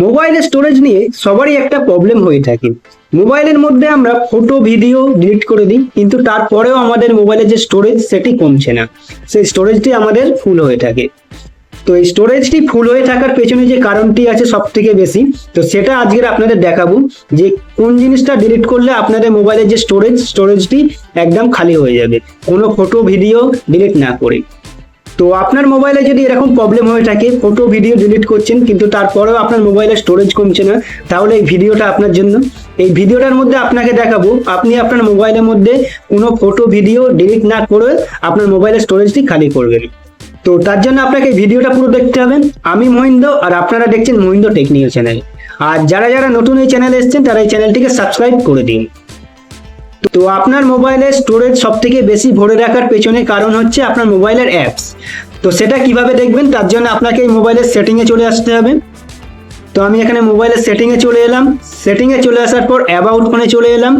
মোবাইলের স্টোরেজ নিয়ে সবারই একটা প্রবলেম হয়ে থাকে। মোবাইলের মধ্যে আমরা ফটো ভিডিও ডিলিট করে দিই, কিন্তু তারপরেও আমাদের মোবাইলের যে স্টোরেজ সেটি কমছে না। সেই স্টোরেজটি আমাদের ফুল হয়ে থাকে। তো এই স্টোরেজটি ফুল হয়ে থাকার পেছনে যে কারণটি আছে সব থেকে বেশি, তো সেটা আজকের আপনাদের দেখাবো যে কোন জিনিসটা ডিলিট করলে আপনাদের মোবাইলের যে স্টোরেজ স্টোরেজটি একদম খালি হয়ে যাবে। কোনো ফটো ভিডিও ডিলিট না করে। তো আপনার মোবাইলে যদি এরকম প্রবলেম হয়ে থাকে ফটো ভিডিও ডিলিট করছেন, কিন্তু তারপরেও আপনার মোবাইলের স্টোরেজ কমছে না, তাহলে এই ভিডিওটা আপনার জন্য। এই ভিডিওটার মধ্যে আপনাকে দেখাবো, আপনি আপনার মোবাইলের মধ্যে কোনো ফটো ভিডিও ডিলিট না করে আপনার মোবাইলের স্টোরেজটি খালি করবেন। তো তার জন্য আপনাকে ভিডিওটা পুরো দেখতে হবে। আমি মহিন্দ্র আর আপনারা দেখছেন মহিন্দ্র টেকনিক্যাল চ্যানেল। আর যারা যারা নতুন এই চ্যানেলে এসেছেন, তারা এই চ্যানেলটিকে সাবস্ক্রাইব করে দিন। তো আপনার মোবাইলের স্টোরেজ সব থেকে বেশি ভরে রাখার পেছনে কারণ হচ্ছে আপনার মোবাইলের অ্যাপস তো সেটা কীভাবে দেখবেন? তার জন্য আপনাকে এই মোবাইলের সেটিংয়ে চলে আসতে হবে। তো আমি এখানে মোবাইলের সেটিংয়ে চলে এলাম। সেটিংয়ে চলে আসার পর অ্যাবাউট ফোনে চলে এলাম।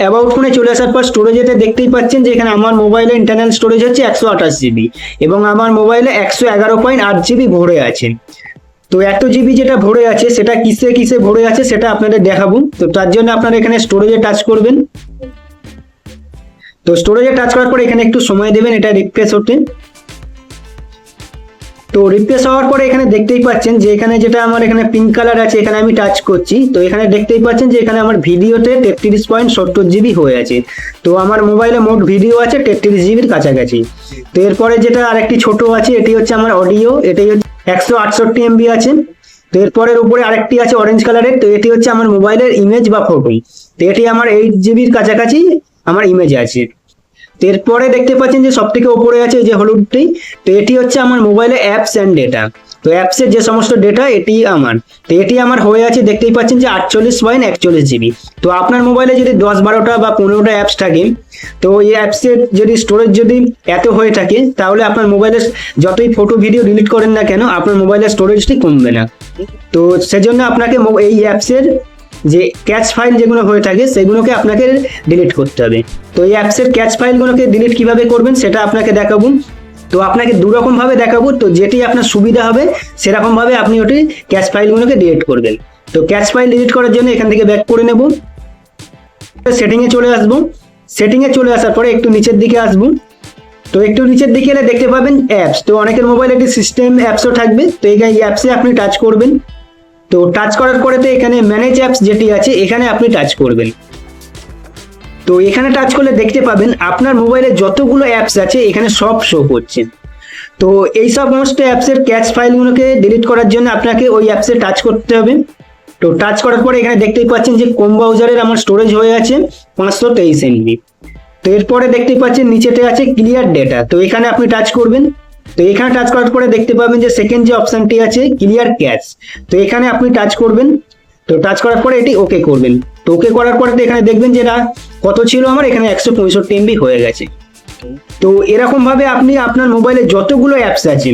অ্যাবাউট ফোনে চলে আসার পর স্টোরেজেতে দেখতেই পাচ্ছেন যে এখানে আমার মোবাইলে ইন্টারনাল স্টোরেজ হচ্ছে একশো আঠাশ জিবি এবং আমার মোবাইলে একশো এগারো পয়েন্ট আট জিবি ভরে আছে। তো এত জিবি যেটা ভরে আছে, সেটা কিসে কিসে ভরে আছে সেটা আপনাদের দেখাবো। তো তার জন্য আপনারা এখানে স্টোরেজে টাচ করবেন। তো স্টোরেজে টাচ করার পরে এখানে একটু সময় দেবেন, এটা রিপ্লেস হতে। তো রিপ্লেস হওয়ার পরে এখানে দেখতেই পাচ্ছেন যে এখানে যেটা আমার এখানে পিঙ্ক কালার আছে, এখানে আমি টাচ করছি। তো এখানে দেখতেই পাচ্ছেন যে এখানে আমার ভিডিওতে তেত্রিশ পয়েন্ট সত্তর জিবি হয়ে আছে। তো আমার মোবাইলে মোট ভিডিও আছে তেত্রিশ জিবির কাছাকাছি। তো এরপরে যেটা আরেকটি ছোট আছে, এটি হচ্ছে আমার অডিও এটাই হচ্ছে একশো আটষট্টি এমবি আছে। তো এরপরের উপরে আরেকটি আছে অরেঞ্জ কালারের তো এটি হচ্ছে আমার মোবাইলের ইমেজ বা ফটো তো এটি আমার এইট জিবির কাছাকাছি আমার ইমেজ আছে। এরপরে দেখতে পাচ্ছেন যে সব থেকে উপরে আছে যে হলুদটি, তো এটি হচ্ছে আমার মোবাইলে অ্যাপস অ্যান্ড ডেটা তো অ্যাপসের যে সমস্ত ডেটা এটি আমার। তো এটি আমার হয়ে আছে দেখতেই পাচ্ছেন যে আটচল্লিশ পয়েন্ট একচল্লিশ জিবি। তো আপনার মোবাইলে যদি দশ বারোটা বা পনেরোটা অ্যাপস থাকে, তো এই অ্যাপসের যদি স্টোরেজ যদি এত হয়ে থাকে, তাহলে আপনার মোবাইলের যতই ফটো ভিডিও ডিলিট করেন না কেন, আপনার মোবাইলের স্টোরেজটি কমবে না। তো সেজন্য আপনাকে এই অ্যাপসের যে ক্যাচ ফাইল যেগুলো হয়ে থাকে, সেগুলোকে আপনাকে ডিলিট করতে হবে। তো এই অ্যাপসের ক্যাচ ফাইলগুলোকে ডিলিট কীভাবে করবেন, সেটা আপনাকে দেখাবো। তো আপনাকে দু রকম ভাবে দেখাবো, তো যেটি আপনার সুবিধা হবে সেরকম ভাবে আপনি ওটি ক্যাচ ফাইলগুলোকে ডিলিট করবেন। তো ক্যাচ ফাইল ডিলিট করার জন্য এখান থেকে ব্যাক করে নেব। সেটিংয়ে চলে আসব। সেটিংয়ে চলে আসার পরে একটু নিচের দিকে আসব। তো একটু নিচের দিকে এলে দেখতে পাবেন অ্যাপস তো অনেকের মোবাইলে একটি সিস্টেম অ্যাপসও থাকবে। তো এই অ্যাপসে আপনি টাচ করবেন। তো টাচ করার পরে তো এখানে ম্যানেজ অ্যাপস যেটি আছে, এখানে আপনি টাচ করবেন। তো এখানে টাচ করলে দেখতে পাবেন আপনার মোবাইলে যতগুলো অ্যাপস আছে, এখানে সব শো করছে। তো এই সমস্ত অ্যাপসের ক্যাচ ফাইলগুলোকে ডিলিট করার জন্য আপনাকে ওই অ্যাপসে টাচ করতে হবে। তো টাচ করার পরে এখানে দেখতেই পাচ্ছেন যে কোম ব্রাউজারের আমার স্টোরেজ হয়ে আছে পাঁচশো তেইশ এমবি তো এরপরে দেখতেই পাচ্ছেন নিচেতে আছে ক্লিয়ার ডেটা তো এখানে আপনি টাচ করবেন। তো এখানে টাচ করার পরে দেখতে পাবেন যে সেকেন্ড যে অপশনটি আছে ক্লিয়ার ক্যাচ তো এখানে আপনি টাচ করবেন। তো টাচ করার পরে এটি ওকে করবেন। তো ওকে করার পরে তো এখানে দেখবেন যে না কত ছিল আমার? এখানে একশো পঁয়ষট্টি এমবি হয়ে গেছে। তো এরকম ভাবে আপনি আপনার মোবাইলে যতগুলো অ্যাপস আছে,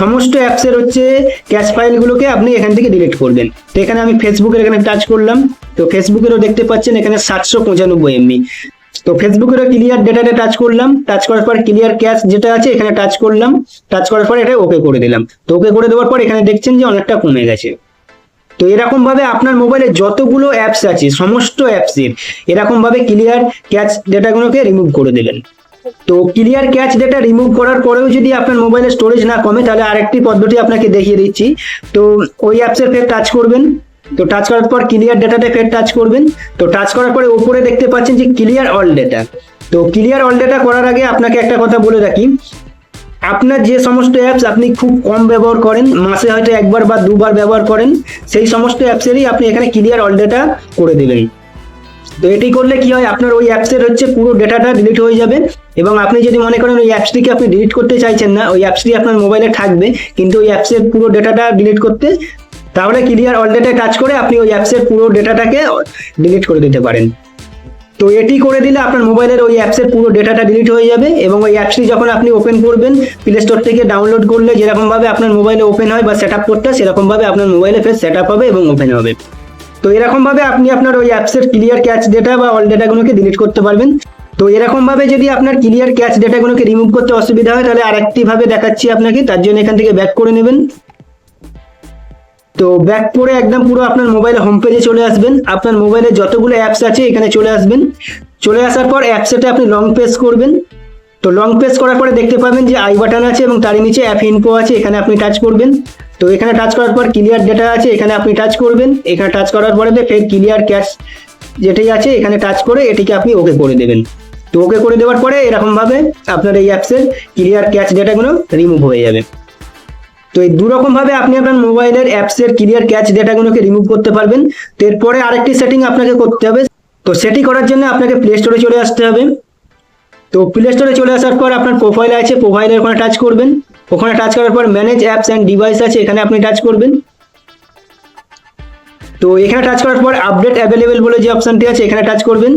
সমস্ত অ্যাপসের হচ্ছে ক্যাশ ফাইলগুলোকে আপনি এখান থেকে ডিলিট করবেন। তো এখানে আমি ফেসবুকের এখানে টাচ করলাম। তো ফেসবুকেরও দেখতে পাচ্ছেন এখানে সাতশো পঁচানব্বই এমবি তো ফেসবুকেরও ক্লিয়ার ডেটাতে টাচ করলাম। টাচ করার পর ক্লিয়ার ক্যাশ যেটা আছে, এখানে টাচ করলাম। টাচ করার পর এটা ওকে করে দিলাম। তো ওকে করে দেওয়ার পর এখানে দেখছেন যে অনেকটা কমে গেছে। তো এরকম ভাবে আপনার মোবাইলে যতগুলো অ্যাপস আছে, সমস্ত অ্যাপসের এরকম ভাবে ক্লিয়ার ক্যাচ ডেটাগুলোকে রিমুভ করে দিলেন তো ক্লিয়ার ক্যাচ ডেটা রিমুভ করার পরেও যদি আপনার মোবাইলে স্টোরেজ না কমে, তাহলে আরেকটি পদ্ধতি আপনাকে দেখিয়ে দিচ্ছি। তো ওই অ্যাপসের ফের টাচ করবেন। তো টাচ করার পর ক্লিয়ার ডেটাতে ফের টাচ করবেন। তো টাচ করার পরে উপরে দেখতে পাচ্ছেন যে ক্লিয়ার অল ডেটা তো ক্লিয়ার অল ডেটা করার আগে আপনাকে একটা কথা বলে রাখি। আপনার যে সমস্ত অ্যাপস আপনি খুব কম ব্যবহার করেন, মাসে হয়তো একবার বা দুবার ব্যবহার করেন, সেই সমস্ত অ্যাপসেরই আপনি এখানে ক্লিয়ার অল ডেটা করে দেবেন। তো এটি করলে কি হয়, আপনার ওই অ্যাপসের হচ্ছে পুরো ডেটাটা ডিলিট হয়ে যাবে এবং আপনি যদি মনে করেন ওই অ্যাপসটিকে আপনি ডিলিট করতে চাইছেন না, ওই অ্যাপসটি আপনার মোবাইলে থাকবে, কিন্তু ওই অ্যাপসের পুরো ডেটাটা ডিলিট করতে তাহলে ক্লিয়ার অল ডেটায় টাচ করে আপনি ওই অ্যাপসের পুরো ডেটাটাকে ডিলিট করে দিতে পারেন। তো এটি করে দিলে আপনার মোবাইলের ওই অ্যাপসের পুরো ডেটাটা ডিলিট হয়ে যাবে এবং ওই অ্যাপসটি যখন আপনি ওপেন করবেন প্লে স্টোর থেকে ডাউনলোড করলে যেরকমভাবে আপনার মোবাইলে ওপেন হয় বা সেট আপ করতে হয়, সেরকমভাবে আপনার মোবাইলে ফের সেট আপ হবে এবং ওপেন হবে। তো এরকমভাবে আপনি আপনার ওই অ্যাপসের ক্লিয়ার ক্যাচ ডেটা বা অল ডেটাগুলোকে ডিলিট করতে পারবেন। তো এরকমভাবে যদি আপনার ক্লিয়ার ক্যাচ ডেটাগুলোকে রিমুভ করতে অসুবিধা হয়, তাহলে আরেকটি ভাবে দেখাচ্ছি আপনাকে, তার জন্য এখান থেকে ব্যাক করে নেবেন। তো ব্যাক করে একদম পুরো আপনার মোবাইলে হোম পেজে চলে আসবেন। আপনার মোবাইলে যতগুলো অ্যাপস আছে, এখানে চলে আসবেন। চলে আসার পর অ্যাপসেতে আপনি লং প্রেস করবেন। তো লং প্রেস করার পরে দেখতে পাবেন যে আই বাটন আছে এবং তার নিচে অ্যাপ ইনফো আছে, এখানে আপনি টাচ করবেন। তো এখানে টাচ করার পর ক্লিয়ার ডেটা আছে, এখানে আপনি টাচ করবেন। এখানে টাচ করার পরে ফের ক্লিয়ার ক্যাশ যেটাই আছে, এখানে টাচ করে এটিকে আপনি ওকে করে দেবেন। তো ওকে করে দেওয়ার পরে এরকমভাবে আপনার এই অ্যাপসের ক্লিয়ার ক্যাচ ডেটাগুলো রিমুভ হয়ে যাবে। তো এই দুরকম ভাবে আপনি আপনার মোবাইলের অ্যাপসের ক্লিয়ার ক্যাচ ডেটাগুলোকে রিমুভ করতে পারবেন। তো এরপরে আরেকটি সেটিং আপনাকে করতে হবে। তো সেটি করার জন্য আপনাকে প্লে স্টোরে চলে আসতে হবে। তো প্লে স্টোরে চলে আসার পর আপনার প্রোফাইল আছে প্রোফাইলের ওখানে টাচ করবেন। ওখানে টাচ করার পর ম্যানেজ অ্যাপস অ্যান্ড ডিভাইস আছে, এখানে আপনি টাচ করবেন। তো এখানে টাচ করার পর আপডেট অ্যাভেলেবেল বলে যে অপশনটি আছে, এখানে টাচ করবেন।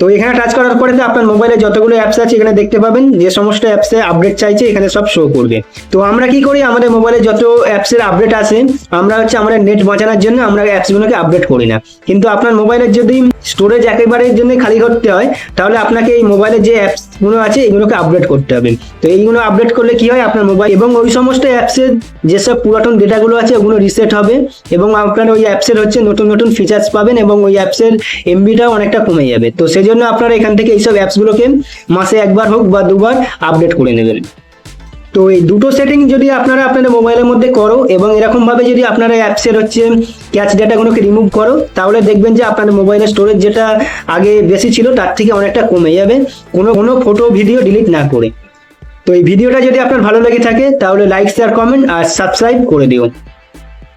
তো এখানে টাচ করার পরে আপনার মোবাইলে যতগুলো অ্যাপস আছে এখানে দেখতে পাবেন, যে সমস্ত অ্যাপসে আপডেট চাইছে, এখানে সব শো করবে। তো আমরা কি করি? আমাদের মোবাইলে যত অ্যাপসের আপডেট আছে, আমরা হচ্ছে আমাদের নেট বাঁচানোর জন্য আমরা অ্যাপসগুলোকে আপডেট করি না। কিন্তু আপনার মোবাইলের যদি স্টোরেজ একেবারে জন্য খালি করতে হয়, তাহলে আপনাকে এই মোবাইলে যে অ্যাপসগুলো আছে, এগুলোকে আপডেট করতে হবে। তো এইগুলো আপডেট করলে কি হয়? আপনার মোবাইল এবং ওই সমস্ত অ্যাপসের যেসব পুরাতন ডেটাগুলো আছে, ওগুলো রিসেট হবে এবং আপনার ওই অ্যাপসের হচ্ছে নতুন নতুন ফিচার্স পাবেন এবং ওই অ্যাপসের এমবিটাও অনেকটা কমে যাবে। তো সেই জন্য আপনারা এখান থেকে এইসব অ্যাপসগুলোকে মাসে একবার হোক বা দুবার আপডেট করে নেবেন। তো এই দুটো সেটিং যদি আপনারা আপনাদের মোবাইলের মধ্যে করো এবং এরকমভাবে যদি আপনারা অ্যাপসের হচ্ছে ক্যাচ ডেটাগুলোকে রিমুভ করো, তাহলে দেখবেন যে আপনাদের মোবাইলের স্টোরেজ যেটা আগে বেশি ছিল তার থেকে অনেকটা কমে যাবে। কোনো কোনো ফটো ভিডিও ডিলিট না করে। তো এই ভিডিওটা যদি আপনার ভালো লেগে থাকে, তাহলে লাইক শেয়ার কমেন্ট আর সাবস্ক্রাইব করে দিও।